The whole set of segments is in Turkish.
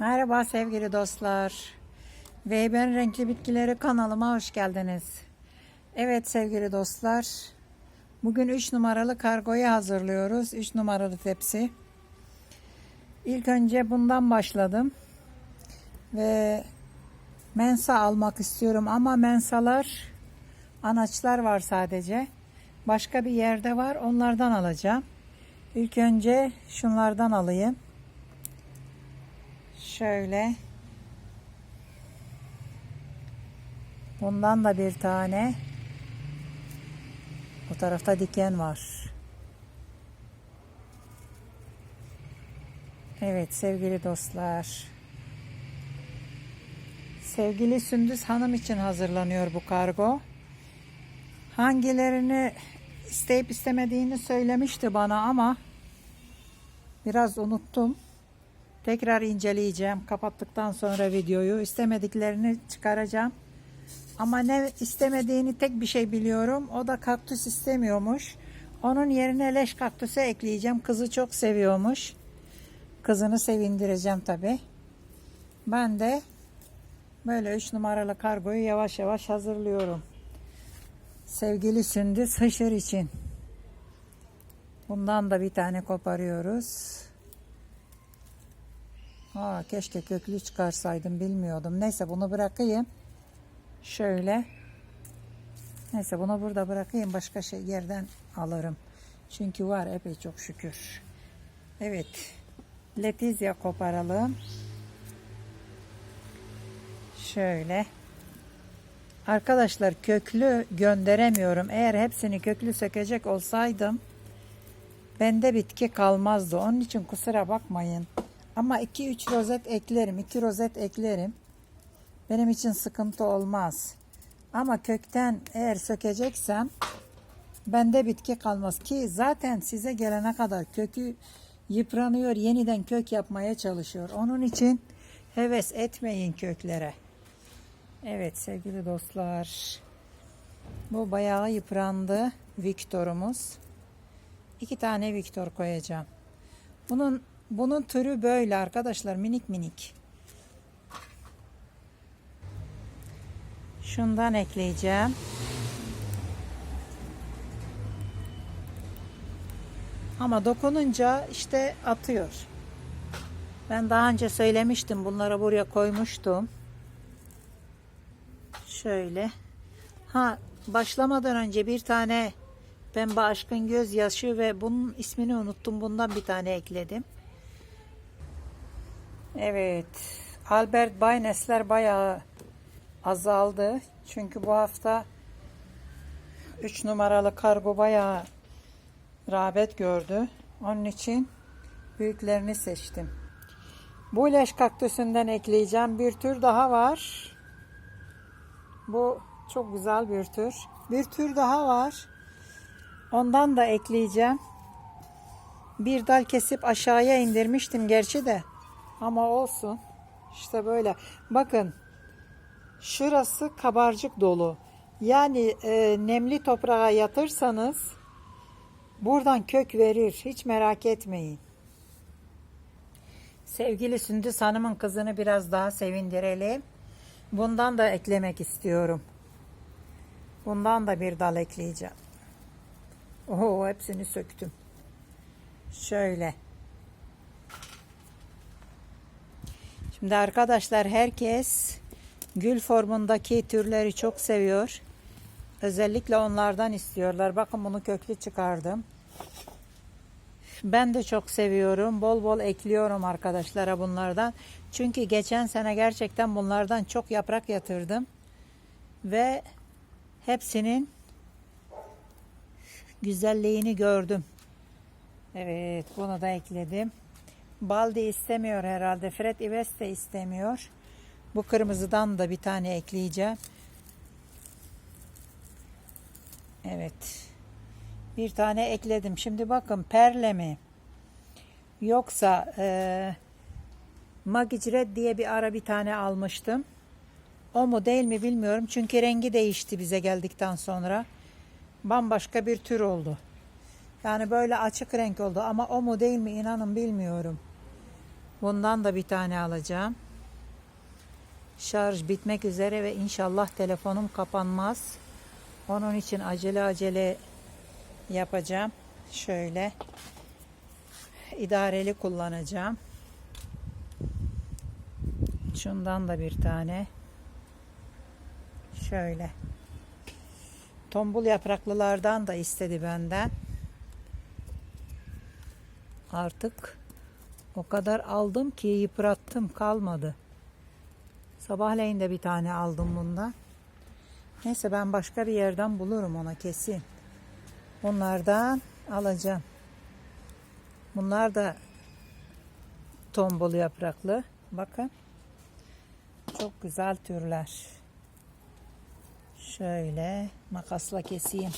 Merhaba sevgili dostlar. Ve ben Renkli Bitkileri kanalıma hoş geldiniz. Evet sevgili dostlar. Bugün 3 numaralı kargoyu hazırlıyoruz. 3 numaralı tepsi. İlk önce bundan başladım. Ve mensa almak istiyorum ama mensalar anaçlar var sadece. Başka bir yerde var. Onlardan alacağım. İlk önce şunlardan alayım. Şöyle. Bundan da bir tane. Bu tarafta diken var. Evet sevgili dostlar. Sevgili Sündüz Hanım için hazırlanıyor bu kargo. Hangilerini isteyip istemediğini söylemişti bana ama biraz unuttum. Tekrar inceleyeceğim. Kapattıktan sonra videoyu istemediklerini çıkaracağım. Ama ne istemediğini tek bir şey biliyorum. O da kaktüs istemiyormuş. Onun yerine leş kaktüse ekleyeceğim. Kızı çok seviyormuş. Kızını sevindireceğim tabi. Ben de böyle 3 numaralı kargoyu yavaş yavaş hazırlıyorum. Sevgili Sündüz Hışır için. Bundan da bir tane koparıyoruz. Aa, keşke köklü çıkarsaydım bilmiyordum. Neyse bunu bırakayım. Şöyle. Neyse bunu burada bırakayım. Başka şey yerden alırım. Çünkü var epey çok şükür. Evet. Letizia koparalım. Şöyle. Arkadaşlar köklü gönderemiyorum. Eğer hepsini köklü sökecek olsaydım bende bitki kalmazdı. Onun için kusura bakmayın. Ama 2-3 rozet eklerim. 2 rozet eklerim. Benim için sıkıntı olmaz. Ama kökten eğer sökeceksem bende bitki kalmaz ki zaten size gelene kadar kökü yıpranıyor, yeniden kök yapmaya çalışıyor. Onun için heves etmeyin köklere. Evet sevgili dostlar. Bu bayağı yıprandı Victor'umuz. İki tane Victor koyacağım. Bunun bunun türü böyle arkadaşlar minik minik. Şundan ekleyeceğim. Ama dokununca işte atıyor. Ben daha önce söylemiştim. Bunları buraya koymuştum. Şöyle. Ha başlamadan önce bir tane pembe aşkın gözyaşı ve bunun ismini unuttum. Bundan bir tane ekledim. Evet. Albert Baynesler bayağı azaldı. Çünkü bu hafta 3 numaralı kargo bayağı rağbet gördü. Onun için büyüklerini seçtim. Bu leş kaktüsünden ekleyeceğim. Bir tür daha var. Bu çok güzel bir tür. Bir tür daha var. Ondan da ekleyeceğim. Bir dal kesip aşağıya indirmiştim gerçi de. Ama olsun. İşte böyle. Bakın. Şurası kabarcık dolu. Yani e, nemli toprağa yatırsanız buradan kök verir. Hiç merak etmeyin. Sevgili Sündüz Hanım'ın kızını biraz daha sevindirelim. Bundan da eklemek istiyorum. Bundan da bir dal ekleyeceğim. Oho hepsini söktüm. Şöyle. Şimdi arkadaşlar herkes gül formundaki türleri çok seviyor. Özellikle onlardan istiyorlar. Bakın bunu köklü çıkardım. Ben de çok seviyorum. Bol bol ekliyorum arkadaşlara bunlardan. Çünkü geçen sene gerçekten bunlardan çok yaprak yatırdım. Ve hepsinin güzelliğini gördüm. Evet bunu da ekledim. Baldi istemiyor herhalde. Fred Ives de istemiyor. Bu kırmızıdan da bir tane ekleyeceğim. Evet. Bir tane ekledim. Şimdi bakın perle mi? Yoksa e, Magicred diye bir ara bir tane almıştım. O mu değil mi bilmiyorum. Çünkü rengi değişti bize geldikten sonra. Bambaşka bir tür oldu. Yani böyle açık renk oldu ama o mu değil mi inanın bilmiyorum. Bundan da bir tane alacağım. Şarj bitmek üzere ve inşallah telefonum kapanmaz. Onun için acele acele yapacağım. Şöyle idareli kullanacağım. Şundan da bir tane. Şöyle. Tombul yapraklılardan da istedi benden. Artık o kadar aldım ki yıprattım kalmadı. Sabahleyin de bir tane aldım bundan. Neyse ben başka bir yerden bulurum ona kesin. Bunlardan alacağım. Bunlar da tombul yapraklı. Bakın. Çok güzel türler. Şöyle makasla keseyim.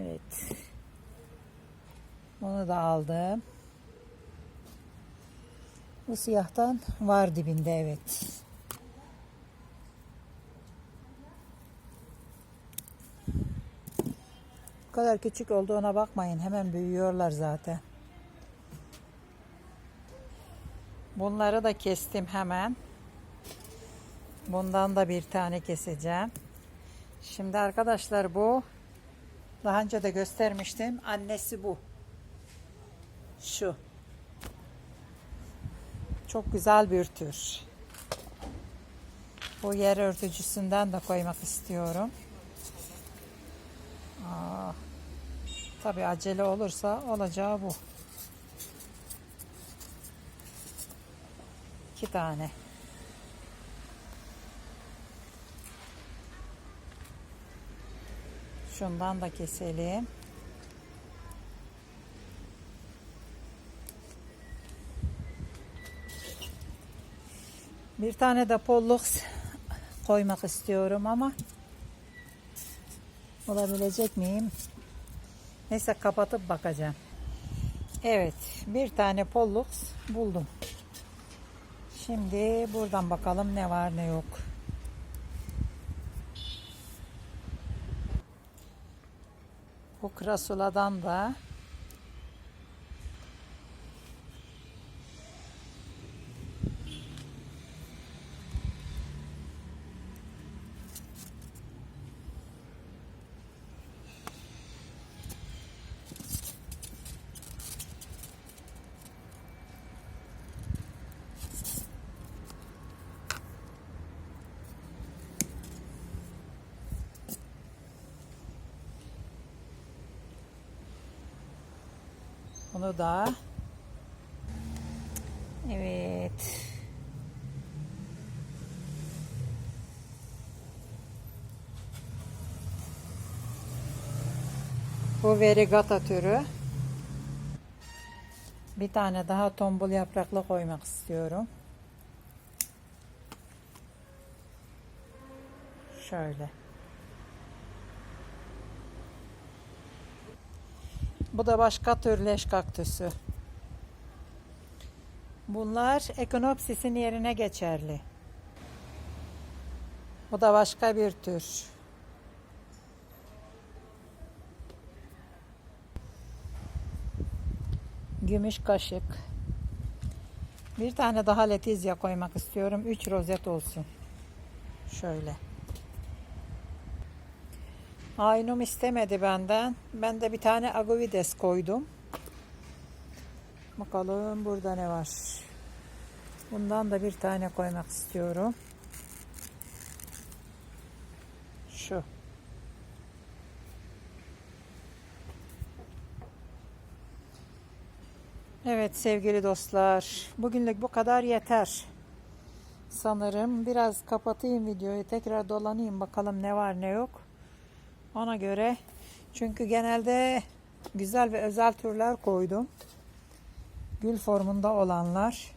Evet. Onu da aldım. Bu siyahtan var dibinde evet. Bu kadar küçük olduğuna bakmayın. Hemen büyüyorlar zaten. Bunları da kestim hemen. Bundan da bir tane keseceğim. Şimdi arkadaşlar bu daha önce de göstermiştim. Annesi bu. Şu. Çok güzel bir tür. Bu yer örtücüsünden de koymak istiyorum. Aa, tabii acele olursa olacağı bu. İki tane. Şundan da keselim. Bir tane de pollux koymak istiyorum ama olabilecek miyim? Neyse kapatıp bakacağım. Evet, bir tane pollux buldum. Şimdi buradan bakalım ne var ne yok. Bu krasula'dan da bunu da Evet. Bu verigata türü. Bir tane daha tombul yapraklı koymak istiyorum. Şöyle. Bu da başka tür leş kaktüsü. Bunlar ekonopsisin yerine geçerli. Bu da başka bir tür. Gümüş kaşık. Bir tane daha letizya koymak istiyorum. Üç rozet olsun. Şöyle. Aynum istemedi benden. Ben de bir tane agovides koydum. Bakalım burada ne var. Bundan da bir tane koymak istiyorum. Şu. Evet sevgili dostlar. Bugünlük bu kadar yeter. Sanırım biraz kapatayım videoyu. Tekrar dolanayım bakalım ne var ne yok. Ona göre çünkü genelde güzel ve özel türler koydum. Gül formunda olanlar.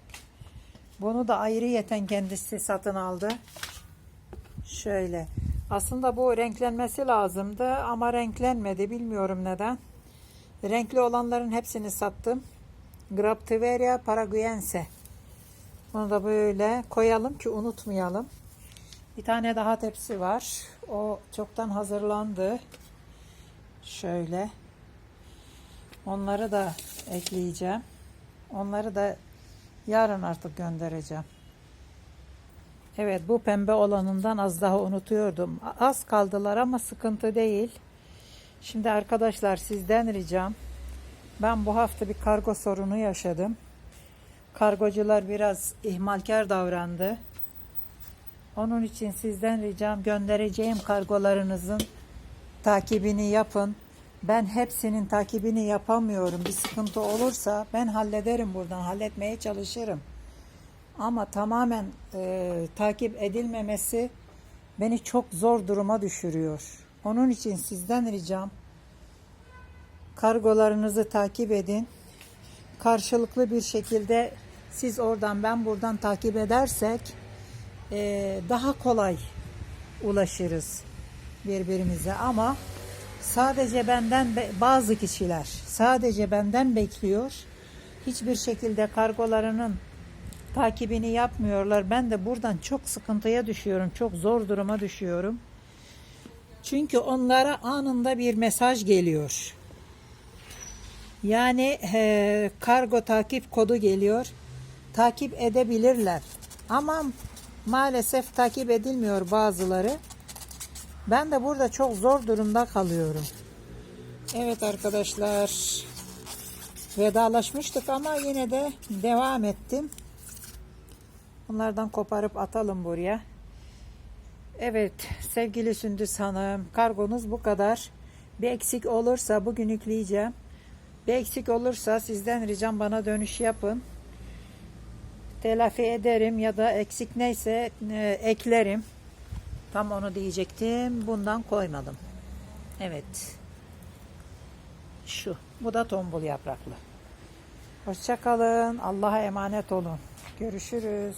Bunu da ayrıyeten kendisi satın aldı. Şöyle. Aslında bu renklenmesi lazımdı ama renklenmedi. Bilmiyorum neden. Renkli olanların hepsini sattım. Graptiveria paraguense. Bunu da böyle koyalım ki unutmayalım. Bir tane daha tepsi var. O çoktan hazırlandı. Şöyle. Onları da ekleyeceğim. Onları da yarın artık göndereceğim. Evet bu pembe olanından az daha unutuyordum. Az kaldılar ama sıkıntı değil. Şimdi arkadaşlar sizden ricam. Ben bu hafta bir kargo sorunu yaşadım. Kargocular biraz ihmalkar davrandı. Onun için sizden ricam göndereceğim kargolarınızın takibini yapın. Ben hepsinin takibini yapamıyorum. Bir sıkıntı olursa ben hallederim buradan. Halletmeye çalışırım. Ama tamamen e, takip edilmemesi beni çok zor duruma düşürüyor. Onun için sizden ricam kargolarınızı takip edin. Karşılıklı bir şekilde siz oradan ben buradan takip edersek e, daha kolay ulaşırız birbirimize ama sadece benden be- bazı kişiler sadece benden bekliyor. Hiçbir şekilde kargolarının takibini yapmıyorlar. Ben de buradan çok sıkıntıya düşüyorum. Çok zor duruma düşüyorum. Çünkü onlara anında bir mesaj geliyor. Yani e, kargo takip kodu geliyor. Takip edebilirler. Ama maalesef takip edilmiyor bazıları. Ben de burada çok zor durumda kalıyorum. Evet arkadaşlar. Vedalaşmıştık ama yine de devam ettim. Bunlardan koparıp atalım buraya. Evet sevgili Sündüz Hanım kargonuz bu kadar. Bir eksik olursa bugün yükleyeceğim. Bir eksik olursa sizden ricam bana dönüş yapın. Telafi ederim ya da eksik neyse e, eklerim. Tam onu diyecektim. Bundan koymadım. Evet. Şu. Bu da tombul yapraklı. Hoşçakalın. Allah'a emanet olun. Görüşürüz.